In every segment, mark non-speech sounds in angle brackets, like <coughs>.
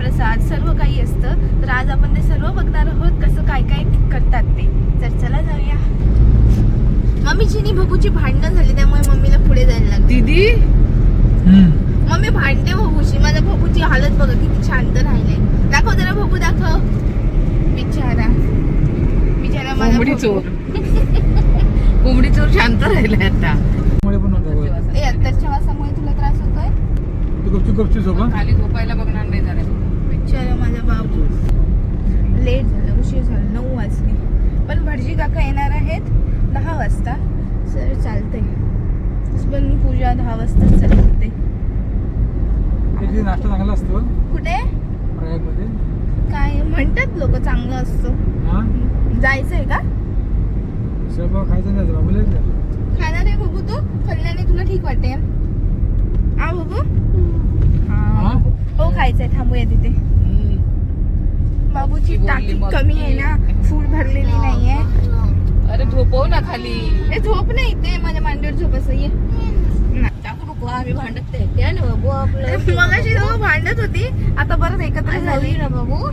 अं, महाप्रसाद सर्व काही असतं. तर आज आपण ते सर्व बघणार आहोत कसं काय काय करतात ते. तर चला जाऊया. मम्मीची आणि बबूची भांडणं झाली त्यामुळे मम्मीला पुढे जायला लागली. दीदी? मम्मी भांडते बबूची माझ्या बबूची हालत बघा किती शांत राहिले दाखव जरा बबू दाखव. बिचारा. बिचारा माझा. चोर. <laughs> कोंबडी चोर शांत राहिलाय आता. ए अत्तरच्या वासामुळे तुला त्रास होतोय? तू गपचूप गपचूप झोपा. खाली झोपायला बघणार नाही जरा बिचारा माझा बाबू लेट झालं उशीर झालं नऊ वाजले. पण भटजी काका येणार आहेत दहा वाजता. सर चालतंय. पण पूजा दहा वाजताच चालू होते इथे नाश्ता चांगला असतो? कुठे? काय म्हणतात लोक चांगलं असतं. हा? जायचंय का? खायचं नाही खाणार आहे बघू तू? खाल्ल्याने तुला ठीक वाटेल. हा? हो खायचंय. थांबूया तिथे. बाबूची टाकी. कमी आहे ना फूड भरलेली नाहीये. अरे झोपव ना खाली. झोप नाही ते माझ्या मांडीवर झोप असं ये. टाकू नको आम्ही भांडत नाही ना बाबू आपलं. मगाशी दोघं भांडत होती आता परत एकत्र झाली. ना बाबू.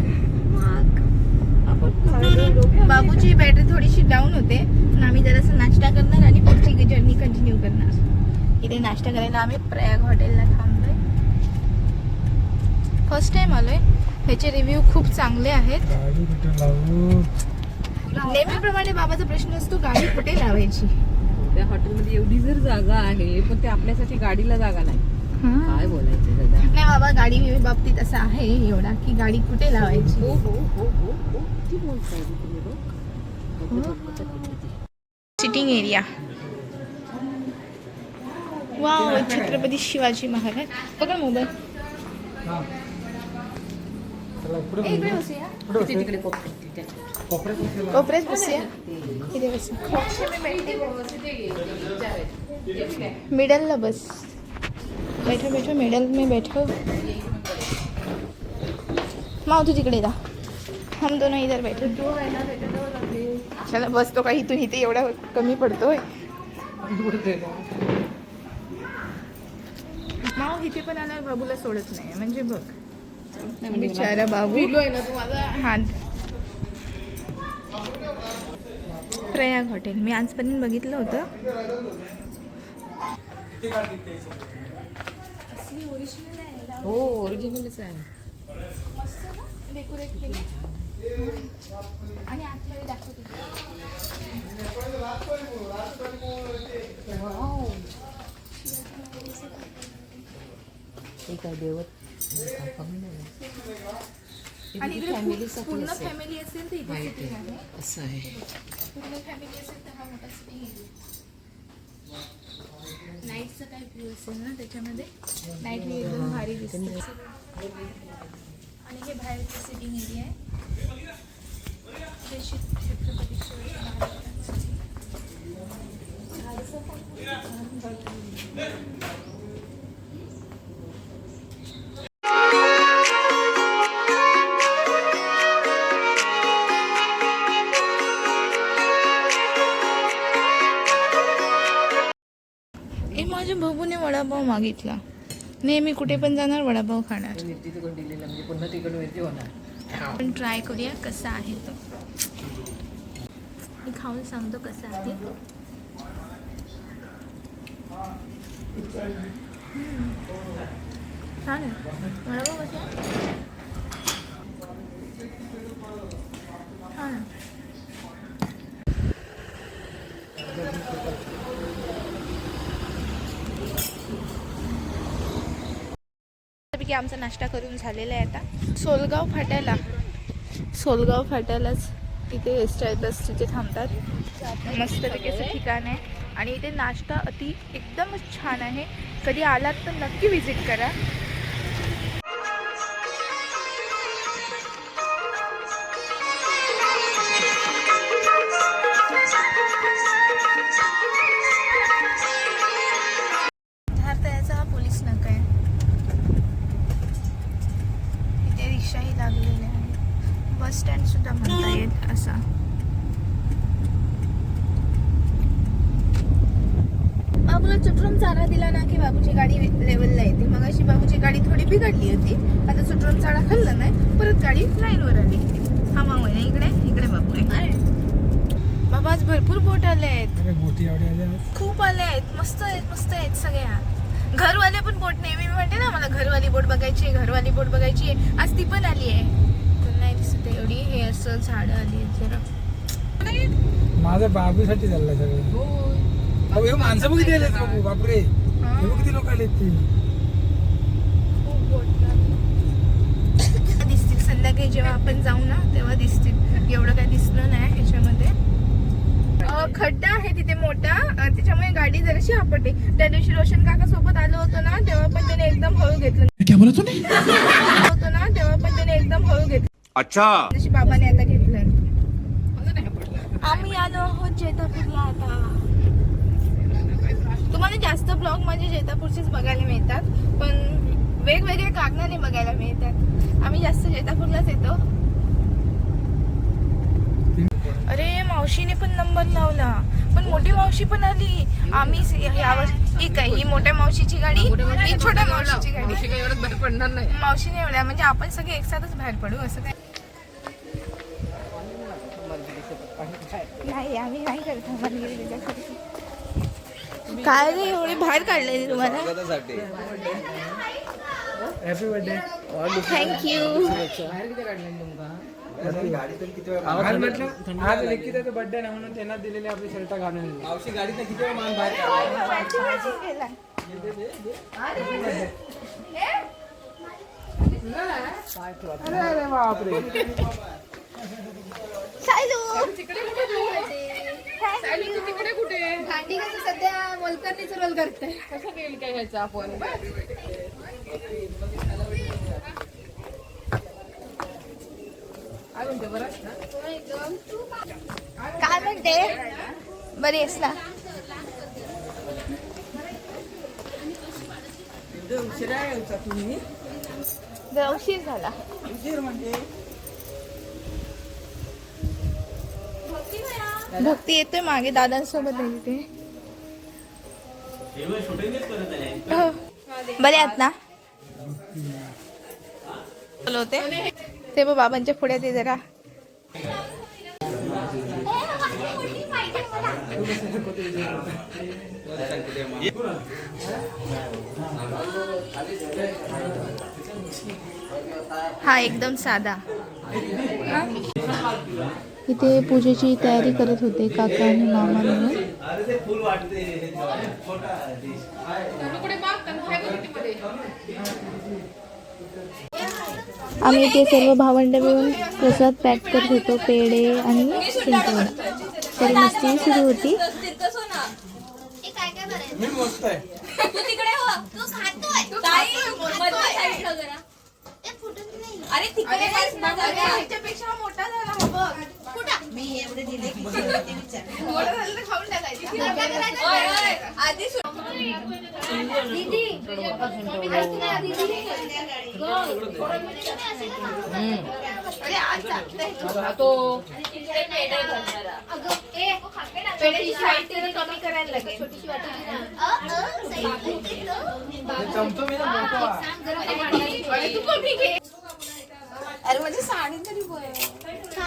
<laughs> बाबूची बॅटरी थोडीशी डाऊन होते. पण आम्ही जरासा नाश्ता करणार आणि पुढची जर्नी कंटिन्यू करणार. इथे नाश्ता करायला आम्ही प्रयाग हॉटेलला थांबलोय. फर्स्ट टाइम आलोय. ह्याचे रिव्ह्यू खूप चांगले आहेत. गाडी कुठे लावू? नेहमीप्रमाणे बाबाचा प्रश्न असतो गाडी कुठे लावायची? त्या हॉटेलमध्ये एवढी जर जागा आहे पण ते आपल्यासाठी गाडीला जागा नाही. काय बोलायचं दादा? नाही बाबा गाडी बाबतीत असं आहे एवढा की गाडी कुठे लावायची? हो हो हो हो हो. किती बोलताय तुम्ही. Sitting area. Wow Chhatrapati Shivaji Maharaj. बघा मोबाईल हा चला पुढे इकडे बसूया पुढे तिथे बसूया. तिकडे कोपऱ्यात, बसूया. इथे बसूया. मिडल ला बस. बैठो बैठो मिडल में बैठो माओ तू तिकडे जा. हम दोनों इधर बैठो. चला बस तो काही तू इथे एवढा कमी पडतोय. माओ इथे पण आला बाबूला सोडत नाही. म्हणजे बघ. बिचारा बाबू हात प्रयाग हॉटेल. मी आजपर्यंत बघितलं होतं. हो ओरिजिनलच आहे. आणि दाखवते. हे काय देवत? आणि इकडे पूर्ण फॅमिली असेल तर इथे सिटिंग आहे. असं आहे. पूर्ण फॅमिली असेल तर हा मोठा सिटिंग नाईटचा काय व्ह्यू असेल ना त्याच्यामध्ये? नाईट व्ह्यू एकदम भारी दिसते. आणि हे बाहेरचं सिटिंग एरिया आहे. छत्रपती शिवाजी महाराजांचं. वडापाव मागितला. नेहमी कुठे पण जाणार वडापाव खाणार. म्हणजे आपण ट्राय करूया कसा आहे तो. मी खाऊन सांगतो कसा आहे. छान आहे. वडापाव कसा की आमचा नाश्ता करून झालेला आहे आता. सोलगाव फाट्याला. सोलगाव फाट्यालाच इथे एस बस तिथे थांबतात. मस्तपैकी असं ठिकाण आहे. आणि इथे नाश्ता अति एकदमच छान आहे. कधी आलात तर नक्की व्हिजिट करा. असा बाबूला चुटरून चारा दिला ना की बाबूची गाडी लेवलला येते. मग अशी बाबूची गाडी थोडी बिघडली होती. आता चुटरून चारा खाल्ला नाही. परत गाडी लाईनवर आली. हा मामा इकडे इकडे बाबू आहे बाबा आज भरपूर बोट आले आहेत. खूप आले आहेत. मस्त आहेत मस्त आहेत सगळ्या घरवाले पण बोट नेहमी मी म्हणते ना मला घरवाली बोट बघायची आहे घरवाली बोट बघायची आज ती पण आली आहे. दिसत. एवढी हे असं झाडं आली जरा. माझ्या बाबूसाठी चाललंय सगळं. अहो, हे माणसं बघ किती आलेत बाबू बापरे. हे? बघ किती लोक आलेत ती. खूप <coughs> दिसतील. संध्याकाळी जेव्हा आपण जाऊ ना तेव्हा दिसतील. एवढं काही दिसलं नाही ह्याच्यामध्ये. अं, खड्डा आहे तिथे मोठा. अं, त्याच्यामुळे गाडी जराशी आपटते त्या दिवशी रोशन काका सोबत आलो होतो ना तेव्हा पण त्याने एकदम हळू घेतलं. होतो ना तेव्हा पण त्याने एकदम हळू घेतलं. अच्छा. जशी बाबाने आता घेतलं आम्ही आलो आहोत जैतापूरला आता. तुम्हाला जास्त ब्लॉग माझे जैतापूरचेच बघायला मिळतात पण वेगवेगळे कारणाने बघायला मिळतात. आम्ही जास्त जैतापूरलाच येतो. अरे मावशीने पण नंबर लावला. पण मोठी मावशी पण आली. आम्ही यावर ही काय ही मोठ्या मावशीची गाडी ही छोट्या मावशीची गाडी. मावशी काही एवढं बाहेर पडणार नाही. मावशीने एवढ्या म्हणजे आपण सगळे एकसाथच बाहेर पडू असं काय? नाही आम्ही नाही करत आम्हाला त्याच्यासाठी. काय रे एवढे बाहेर काढले तुम्हाला. हॅपी बर्थडे थँक्यू आज म्हटलं बर्थडे ना म्हणून त्यांना दिलेले आपली शर्ट घालून दिली. अरे अरे बापरे. तिकडे कुठे? भांडी कसं सध्या मोलकरनीच रोल करते. कसं काय ह्याचं आपण? काय म्हणते बरं आहेस ना? जरा उशीर झाला. भक्ती येतोय मागे दादांसोबत आहे तिथे हो. बरे आहात ना? बोलवते ते. बघ बाबांच्या पुढे ते जरा. हा एकदम साधा. इथे पूजेची तयारी करत होते काका आणि मामा मिळून. आम्ही इथे सर्व भावंड मिळून प्रसाद पॅक करत होतो पेढे आणि तर मस्ती सुरू होती. मी मस्त आहे ह्याच्यापेक्षा मोठा झाला हा बघ. एवढे दिले खाऊन अरे तो कमी करायला लागेल माझी साडी तरी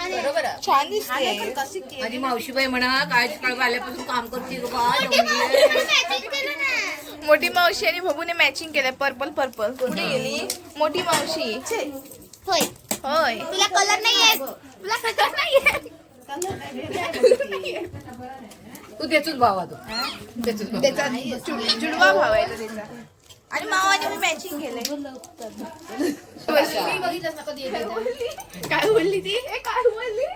बरोबर. छान दिसते. माझी मावशीबाई म्हणा काय आल्यापासून काम करते मोठी मावशी आणि बघूने मॅचिंग केलंय पर्पल पर्पल कुठे गेली? मोठी मावशी. होय. होय. तुला कलर नाही येत तुला कलर नाही येत तू देतोच भावा तू देतोच भावा. त्याचा जुडवा भाव आहे तो त्याचा. आणि मावाने मी मॅचिंग केलंय काय बोलली? ती? ए, काय बोलली?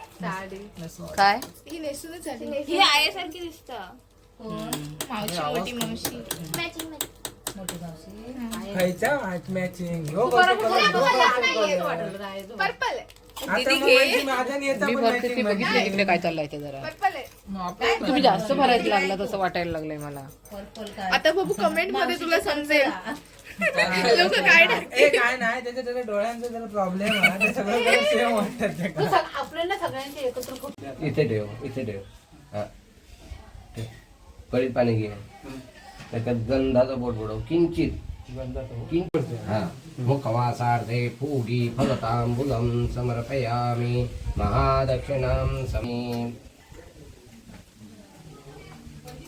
काय? ही नेसूनच ही आयासारखी दिसत. मावशी मोठी मावशी. खायचा मॅचिंग हो पर्पल आहे माहिती माझ्या आणि याचा मी पण भरते ती matching बघितली तिकडे काय चाललंय ते जरा. पर्पल आहे. तुम्ही जास्त भरायला लागला तसं वाटायला लागलंय मला. आता बघू कमेंटमध्ये तुला समजेल. लोक काय टाकतील? ए काय नाही त्याच्या त्याच्या डोळ्यांचा जरा प्रॉब्लेम आहे ते सगळं <laughs> सेम वाटतात ते तू सग- आपल्याला सगळ्यांचे एकत्र करू. इथे ठेव इथे ठेव. हा. पाणी घे. त्याच्यात गंधाचं बोट बुडव. किंचित. किंचित. हा. मुखवासार्थे फुगी फलतांबुलं समर्पयामि. महादक्षिणां समी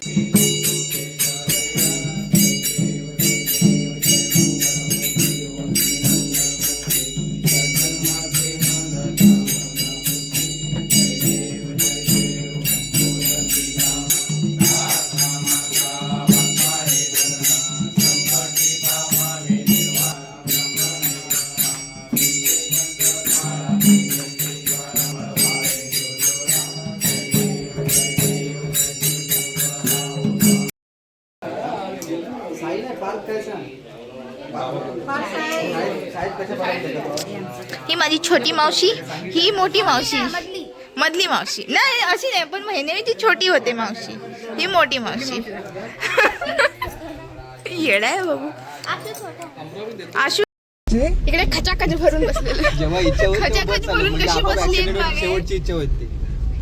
Thank you. माझी छोटी मावशी ही मोठी मावशी. मधली. मावशी. नाही अशी नाही पण महिने ती छोटी होते मावशी. ही मोठी मावशी. येडा आहे बाबू. आशू इकडे खचाखच भरून बसलेलं. खचाखच भरून कशी बसली? होती.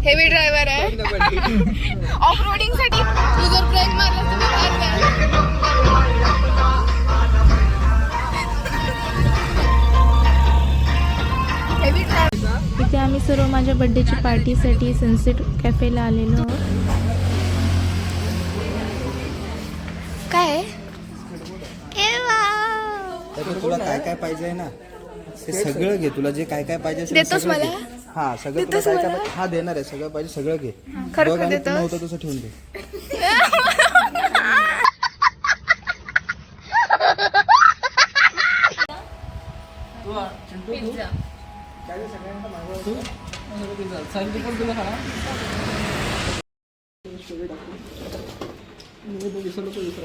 हेवी ड्रायव्हर आहे. <laughs> ऑफ़ रोडिंग साठी सर्व माझ्या बर्थडेची पार्टीसाठी सनसेट कॅफेला आलेलो आहोत. काय? तुला काय काय पाहिजे ना ते सगळं घे. तुला जे काय काय पाहिजे देतोस मला? हा सगळं तुला काय काय हा देणार आहे. सगळं पाहिजे सगळं घे. खरं बघ आणि देतोस? पुन्हा होतं तसं ठेवून दे.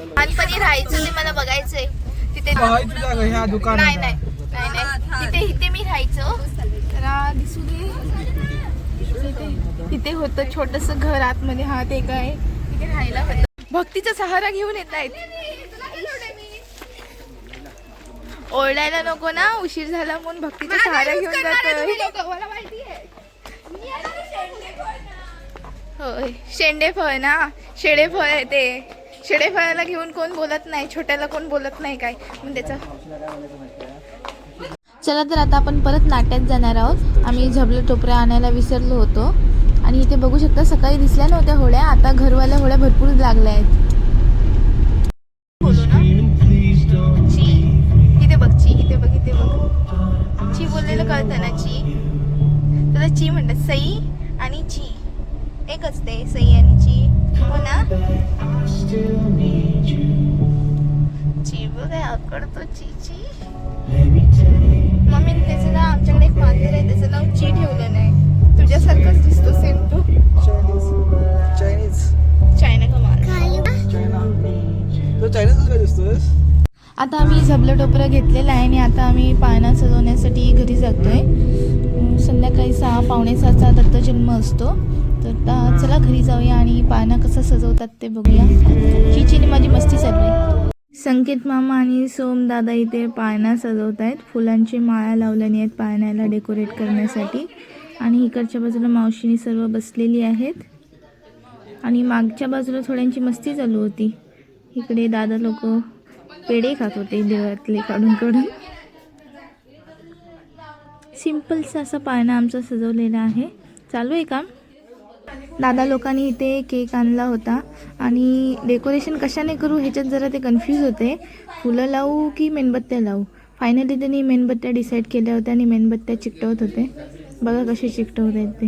लहानपणी राहायचं ते मला बघायचंय. तिथे हाय नाही नाही नाही नाही तिथे इथे मी राहायचो. तर आ, दिसू दे. इथे- इथे होतं छोटस घर आतमध्ये. हा ते काय तिथे राहायला होतं. भक्तीचा सहारा घेऊन येत आहेत. ओरडायला नको ना उशीर झाला म्हणून भक्तीचा सहारा घेऊन जातोय. होय शेंडे फळ ना. शेडे फळ आहे ते. शेडे फळाला घेऊन कोण बोलत नाही छोट्याला कोण बोलत नाही काय? मग त्याचा. चला तर आता आपण परत नाट्यात जाणार आहोत. आम्ही झबले टोपऱ्या आणायला विसरलो होतो. आणि इथे बघू शकता सकाळी दिसल्या नव्हत्या होड्या आता घरवाल्या होड्या भरपूर लागल्या आहेत. एकच ते हो ना? ची बघ आकडतो ची ची मम्मी त्याचं ना आमच्याकडे एक मांजर आहे त्याचं नाव ची ठेवलं नाही तुझ्यासारखंच दिसतो सेम तू. चायनीज चायना का तो चायनीज काय दिसतोस आता आम्ही झबलं टोपरं घेतलेलं आहे आणि आता आम्ही पाळणा सजवण्यासाठी घरी जातोय. संध्याकाळी सहा पावणे सहाचा दत्तजन्म असतो. तर आता चला घरी जाऊया आणि पाळणा कसा सजवतात ते बघूया. चिचीने माझी मस्ती चालू आहे. संकेत मामा आणि सोम दादा इथे पाळणा सजवत आहेत फुलांची माळा लावल्याने आहेत पाळण्याला डेकोरेट करण्यासाठी. आणि इकडच्या बाजूला मावशीने सर्व बसलेली आहेत. आणि मागच्या बाजूला थोड्यांची मस्ती चालू होती. इकडे दादा लोक पेढे खात होते देवातले काढून काढून. सिम्पलचा असा पाळणा आमचा सजवलेला आहे. चालू आहे काम? दादा लोकांनी इथे केक आणला होता आणि डेकोरेशन कशाने करू ह्याच्यात जरा ते कन्फ्यूज होते. फुलं लावू की मेणबत्त्या लावू? फायनली त्यांनी मेणबत्त्या डिसाईड केल्या होत्या आणि मेणबत्त्या चिकटवत होते. बघा कसे चिकटवत आहेत ते.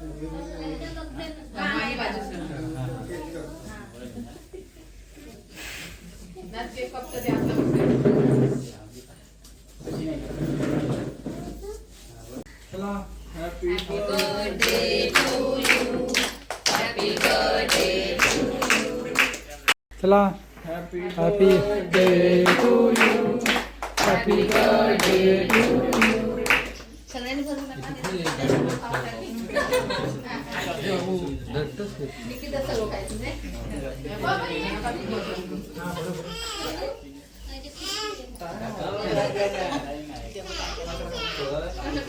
जमत काय चला चला happy birthday to you happy birthday सगळ्यांनी भरून टाका. निकिता सर्व काय तुझे?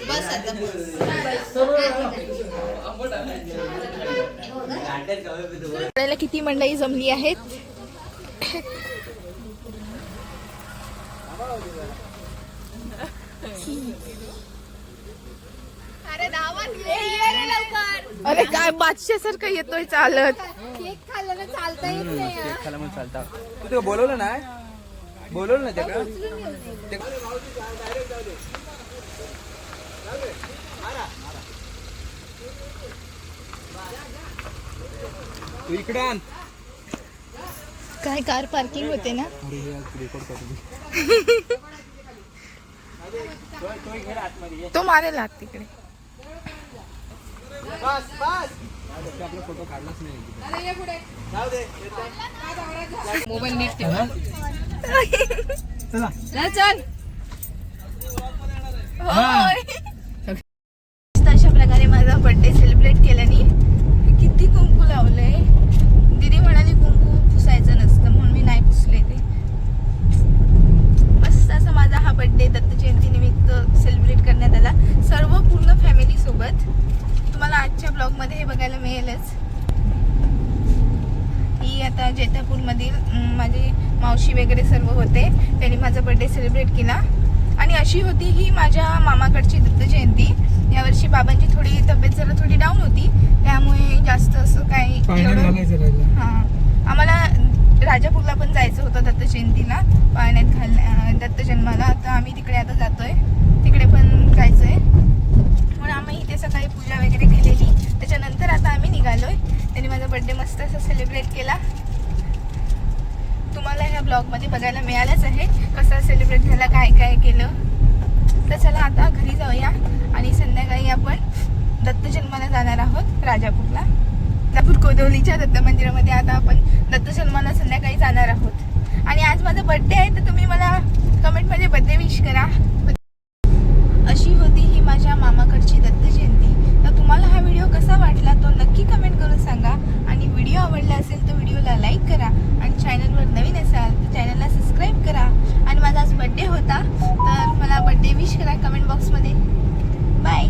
बस आता आपल्याला किती मंडळी जमली आहेत? अरे काय बादशाह सारखं येतोय चालत. केक खाल्ल्यानं चालता येत नाही हा. खायला मग चालता. तू ते बोलवलं ना बोलवलं ना त्याला उचलून घेऊन ये. तू इकडे आण. काय कार पार्किंग होते ना? <laughs> तो मारेल आत तिकडे. मोबाईल नीट ठेवा चल अशा प्रकारे माझा बर्थडे सेलिब्रेट केल्याने किती कुंकू लावलंय दिदी म्हणाली कुंकू पुसायचं नसतं म्हणून मी नाही पुसले ते मस्त असा माझा हा. बर्थडे दत्त जयंती निमित्त सेलिब्रेट करण्यात आला सर्व पूर्ण फॅमिली सोबत तुम्हाला आजच्या ब्लॉगमध्ये हे बघायला मिळेलच. ही आता जैतापूरमधील माझी मावशी वगैरे सर्व होते. त्यांनी माझा बर्थडे सेलिब्रेट केला. आणि अशी होती ही माझ्या मामाकडची दत्त जयंती यावर्षी बाबांची थोडी तब्येत जरा थोडी डाऊन होती. त्यामुळे जास्त असं काही हा. आम्हाला राजापूरला पण जायचं होतं दत्त जयंतीला पाण्यात घाल दत्त जन्माला तर आम्ही तिकडे आता जातोय. तिकडे पण जायचंय. म्हणून आम्ही इथे सकाळी पूजा वगैरे केलेली. त्याच्यानंतर आता आम्ही निघालोय. त्यांनी माझा बर्थडे मस्त असा सेलिब्रेट केला. तुम्हाला ह्या ब्लॉगमध्ये बघायला मिळालंच आहे. कसं सेलिब्रेट झाला काय काय केलं. तर चला आता घरी जाऊया आणि संध्याकाळी आपण दत्त जन्माला जाणार आहोत राजापूरला. राजापूर कोदवलीच्या दत्त मंदिरामध्ये आता आपण दत्त जन्माला संध्याकाळी जाणार आहोत. आणि आज माझा बर्थडे आहे तर तुम्ही मला कमेंटमध्ये बर्थडे विश करा. अशी होती ही माझ्या मामाकडची दत्त जयंती तर तुम्हाला हा व्हिडिओ कसा वाटला तो नक्की कमेंट करून सांगा. आणि व्हिडिओ आवडला असेल तर व्हिडिओला लाईक करा. आणि चॅनलवर नवीन असाल तर चॅनलला सबस्क्राईब करा. आणि माझा आज बड्डे होता तर मला बड्डे विश करा कमेंट बॉक्समध्ये बाय